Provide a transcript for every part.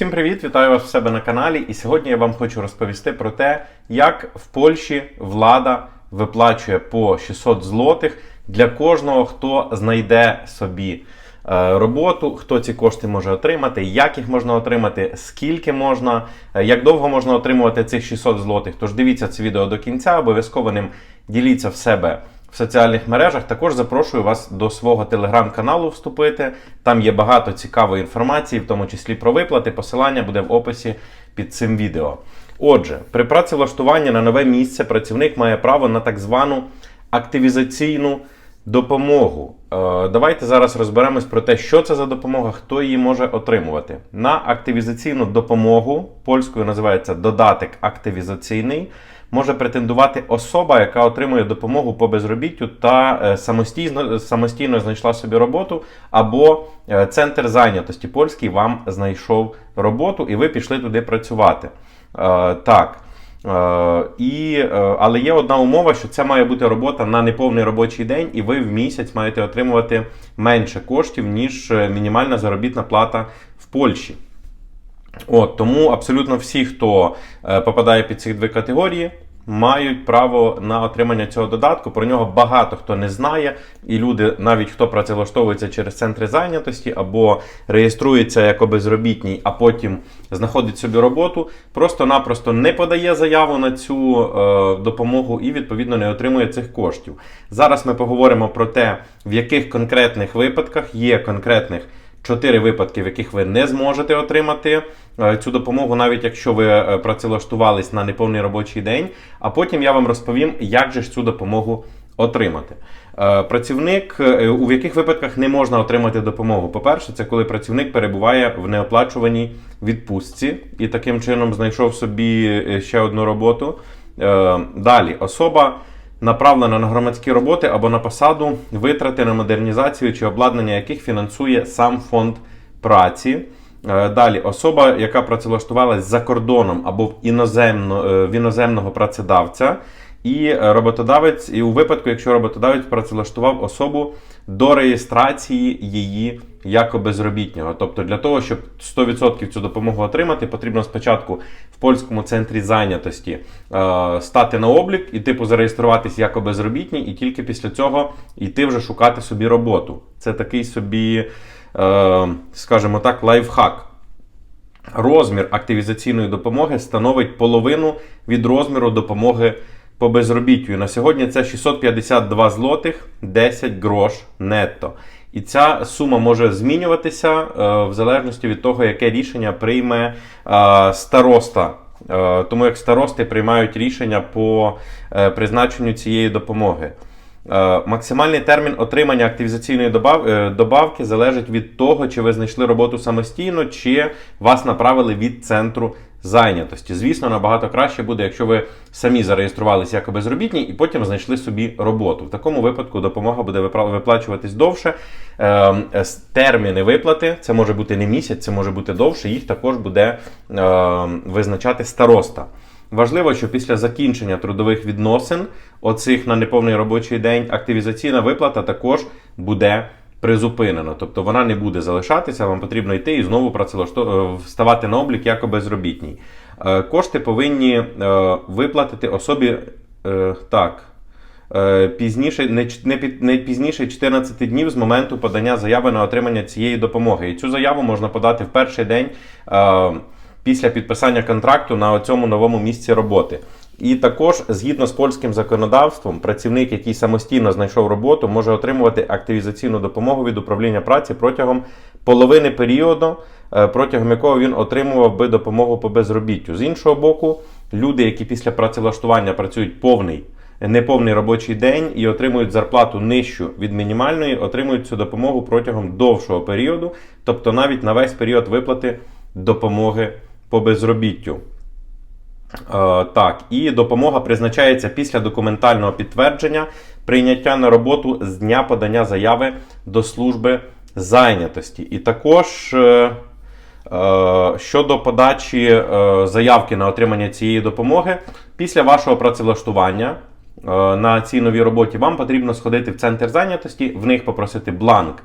Всім привіт! Вітаю вас в себе на каналі. І сьогодні я вам хочу розповісти про те, як в Польщі влада виплачує по 600 злотих для кожного, хто знайде собі е, роботу, хто ці кошти може отримати, як їх можна отримати, скільки можна, е, як довго можна отримувати цих 600 злотих. Тож дивіться це відео до кінця, обов'язково ним діліться в себе в соціальних мережах. Також запрошую вас до свого телеграм-каналу вступити. Там є багато цікавої інформації, в тому числі про виплати. Посилання буде в описі під цим відео. Отже, при працевлаштуванні на нове місце працівник має право на так звану активізаційну допомогу. Е, Давайте зараз розберемось про те, що це за допомога, хто її може отримувати. На активізаційну допомогу польською називається додаток активізаційний. Може претендувати особа, яка отримує допомогу по безробіттю та е, самостійно, самостійно знайшла собі роботу, або е, центр зайнятості польський вам знайшов роботу, і ви пішли туди працювати. Е, Так. І, але є одна умова, що це має бути робота на неповний робочий день, і ви в місяць маєте отримувати менше коштів, ніж мінімальна заробітна плата в Польщі. От, тому абсолютно всі, хто е, попадає під ці дві категорії, мають право на отримання цього додатку. Про нього багато хто не знає, і люди, навіть хто працевлаштовується через центри зайнятості або реєструється як безробітній, а потім знаходить собі роботу, просто-напросто не подає заяву на цю е, допомогу і відповідно не отримує цих коштів. Зараз ми поговоримо про те, в яких конкретних випадках є конкретних. Чотири випадки, в яких ви не зможете отримати е, цю допомогу, навіть якщо ви е, працевлаштувались на неповний робочий день. А потім я вам розповім, як же ж цю допомогу отримати. Е, Працівник, у яких випадках не можна отримати допомогу. По-перше, це коли працівник перебуває в неоплачуваній відпустці і таким чином знайшов собі ще одну роботу. Далі особа направлена на громадські роботи або на посаду, витрати на модернізацію чи обладнання яких фінансує сам фонд праці. Е, Далі особа, яка працевлаштувалась за кордоном або в, іноземно, е, в іноземного працедавця, і роботодавець, і у випадку, якщо роботодавець працевлаштував особу до реєстрації її як безробітнього. Тобто для того, щоб 100% цю допомогу отримати, потрібно спочатку в польському центрі зайнятості е, стати на облік і типу зареєструватись як безробітній, і тільки після цього йти вже шукати собі роботу. Це такий собі, е, скажімо так, лайфхак. Розмір активізаційної допомоги становить половину від розміру допомоги по безробіттю. На сьогодні це 652 злотих 10 грош нетто. І ця сума може змінюватися е, в залежності від того, яке рішення прийме е, староста. Е, тому як старости приймають рішення по призначенню цієї допомоги. Максимальний термін отримання активізаційної добав- добавки залежить від того, чи ви знайшли роботу самостійно, чи вас направили від центру зайнятості. Звісно, набагато краще буде, якщо ви самі зареєструвалися як безробітні і потім знайшли собі роботу. В такому випадку допомога буде виплачуватись довше. Е, е, с- Терміни виплати це може бути не місяць, це може бути довше. Їх також буде е, визначати староста. Важливо, що після закінчення трудових відносин, оцих на неповний робочий день, активізаційна виплата також буде призупинена. Тобто вона не буде залишатися, вам потрібно йти і знову працевлашто- е, вставати на облік як безробітній. Е, Кошти повинні е, виплатити особі так. Пізніше не, не, не пізніше 14 днів з моменту подання заяви на отримання цієї допомоги. І цю заяву можна подати в перший день е, після підписання контракту на цьому новому місці роботи. І також, згідно з польським законодавством, працівник, який самостійно знайшов роботу, може отримувати активізаційну допомогу від управління праці протягом половини періоду, е, протягом якого він отримував би допомогу по безробіттю. З іншого боку, люди, які після працевлаштування працюють повний. Неповний робочий день і отримують зарплату нижчу від мінімальної, отримують цю допомогу протягом довшого періоду, тобто навіть на весь період виплати допомоги по безробіттю. Е, так, і допомога призначається після документального підтвердження прийняття на роботу з дня подання заяви до служби зайнятості. І також е, е, щодо подачі заявки на отримання цієї допомоги, після вашого працевлаштування на цій новій роботі вам потрібно сходити в центр зайнятості, в них попросити бланк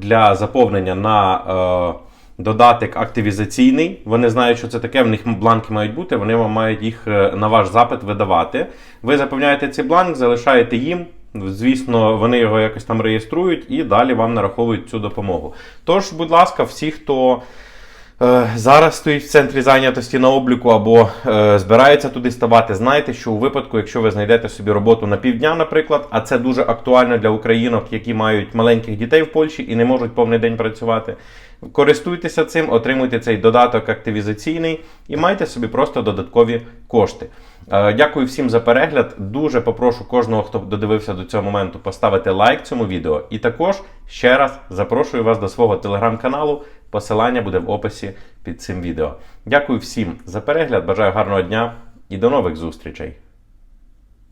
для заповнення на. Додаток активізаційний. Вони знають, що це таке. В них бланки мають бути. Вони вам мають їх е, на ваш запит видавати. Ви заповняєте цей бланк, залишаєте їм. Звісно, вони його якось там реєструють і далі вам нараховують цю допомогу. Тож, будь ласка, всі, хто зараз стоїть в центрі зайнятості на обліку або е, збирається туди ставати, знайте, що у випадку, якщо ви знайдете собі роботу на півдня, наприклад, а це дуже актуально для українок, які мають маленьких дітей в Польщі і не можуть повний день працювати. Користуйтеся цим, отримуйте цей додаток активізаційний і майте собі просто додаткові кошти. Е, Дякую всім за перегляд. Дуже попрошу кожного, хто додивився до цього моменту, поставити лайк цьому відео. І також ще раз запрошую вас до свого телеграм-каналу. Посилання буде в описі під цим відео. Дякую всім за перегляд. Бажаю гарного дня і до нових зустрічей!